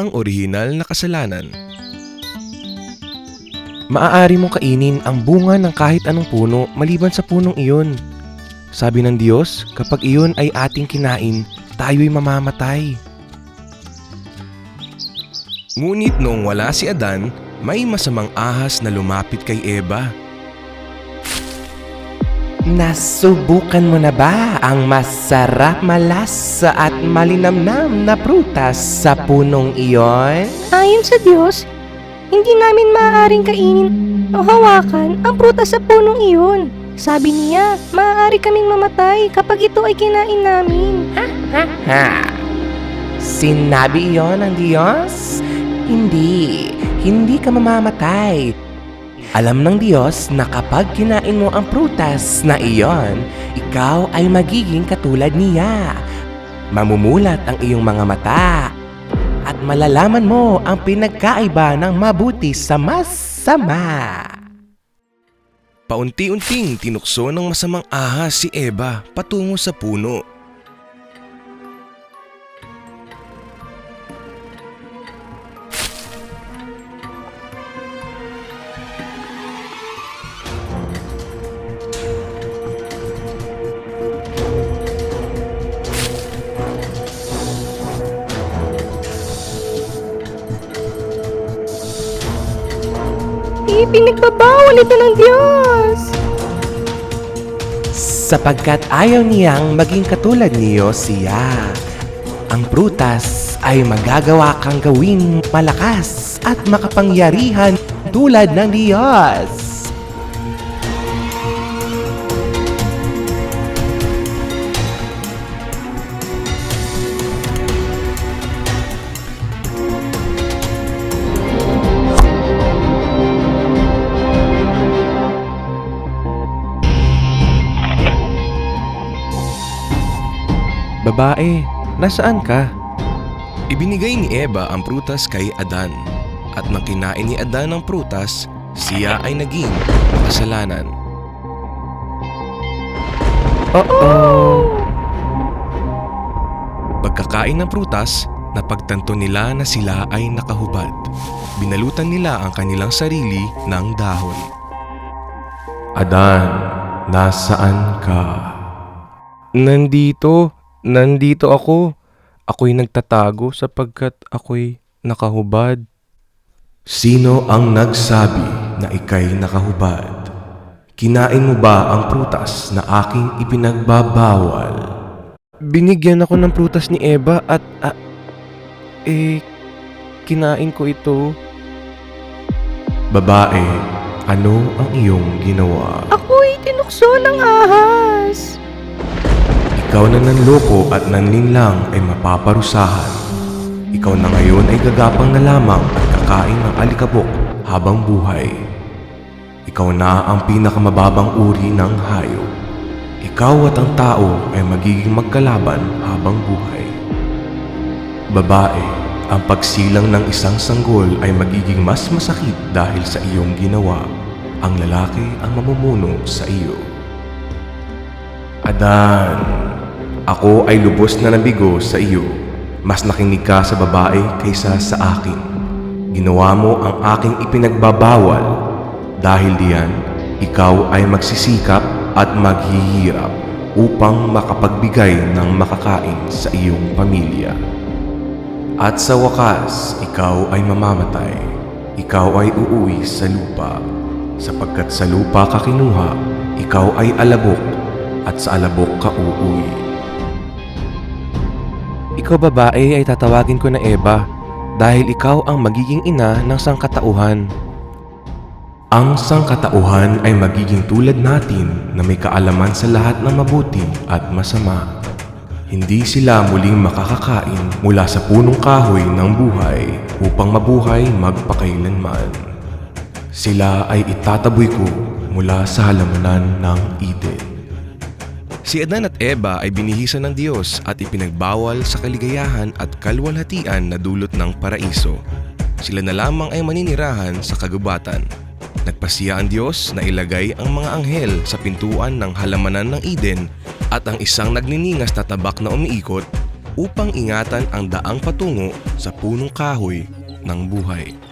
ang orihinal na kasalanan. Maaari mong kainin ang bunga ng kahit anong puno maliban sa punong iyon. Sabi ng Diyos, kapag iyon ay ating kinain, tayo'y mamamatay. Ngunit noong wala si Adan, may masamang ahas na lumapit kay Eva. Nasubukan mo na ba ang masarap malasa at malinamnam na prutas sa punong iyon? Ayon sa Diyos, hindi namin maaaring kainin o hawakan ang prutas sa punong iyon. Sabi niya, maaari kaming mamatay kapag ito ay kinain namin. Ha? Sinabi iyon ng Diyos? Hindi. Hindi ka mamamatay. Alam ng Diyos na kapag kinain mo ang prutas na iyon, ikaw ay magiging katulad niya. Mamumulat ang iyong mga mata at malalaman mo ang pinagkaiba ng mabuti sa masama. Paunti-unting tinukso ng masamang ahas si Eva patungo sa puno. Ipinagbabawal ito ng Diyos. Sapagkat ayaw niyang maging katulad niyo siya. Ang prutas ay magagawa kang gawing malakas at makapangyarihan tulad ng Diyos. Babae, nasaan ka? Ibinigay ni Eva ang prutas kay Adan. At nang kinain ni Adan ang prutas, siya ay naging makasalanan. Oh, Pagkakain ng prutas, napagtanto nila na sila ay nakahubad. Binalutan nila ang kanilang sarili ng dahon. Adan, nasaan ka? Nandito, nandito ako. Ako'y nagtatago sapagkat ako'y nakahubad. Sino ang nagsabi na ikay nakahubad? Kinain mo ba ang prutas na aking ipinagbabawal? Binigyan ako ng prutas ni Eva at ah, eh kinain ko ito. Babae, ano ang iyong ginawa? Ako'y tinukso ng ahas. Ikaw na nanloko at nanlinlang ay mapaparusahan. Ikaw na ngayon ay gagapang na lamang at kakain ng alikabok habang buhay. Ikaw na ang pinakamababang uri ng hayop. Ikaw at ang tao ay magiging magkalaban habang buhay. Babae, ang pagsilang ng isang sanggol ay magiging mas masakit dahil sa iyong ginawa. Ang lalaki ang mamumuno sa iyo. Adan, ako ay lubos na nabigo sa iyo. Mas nakinig ka sa babae kaysa sa akin. Ginawa mo ang aking ipinagbabawal. Dahil diyan, ikaw ay magsisikap at maghihirap upang makapagbigay ng makakain sa iyong pamilya. At sa wakas, ikaw ay mamamatay. Ikaw ay uuwi sa lupa. Sapagkat sa lupa ka kinuha, ikaw ay alabok at sa alabok ka uuwi. Ikaw babae ay tatawagin ko na Eva dahil ikaw ang magiging ina ng sangkatauhan. Ang sangkatauhan ay magiging tulad natin na may kaalaman sa lahat ng mabuti at masama. Hindi sila muling makakakain mula sa punong kahoy ng buhay upang mabuhay magpakailanman. Sila ay itataboy ko mula sa halamunan ng Eden. Si Adan at Eva ay binihisan ng Diyos at ipinagbawal sa kaligayahan at kalwalhatian na dulot ng paraiso. Sila na lamang ay maninirahan sa kagubatan. Nagpasiya ang Diyos na ilagay ang mga anghel sa pintuan ng halamanan ng Eden at ang isang nagniningas na tabak na umiikot upang ingatan ang daang patungo sa punong kahoy ng buhay.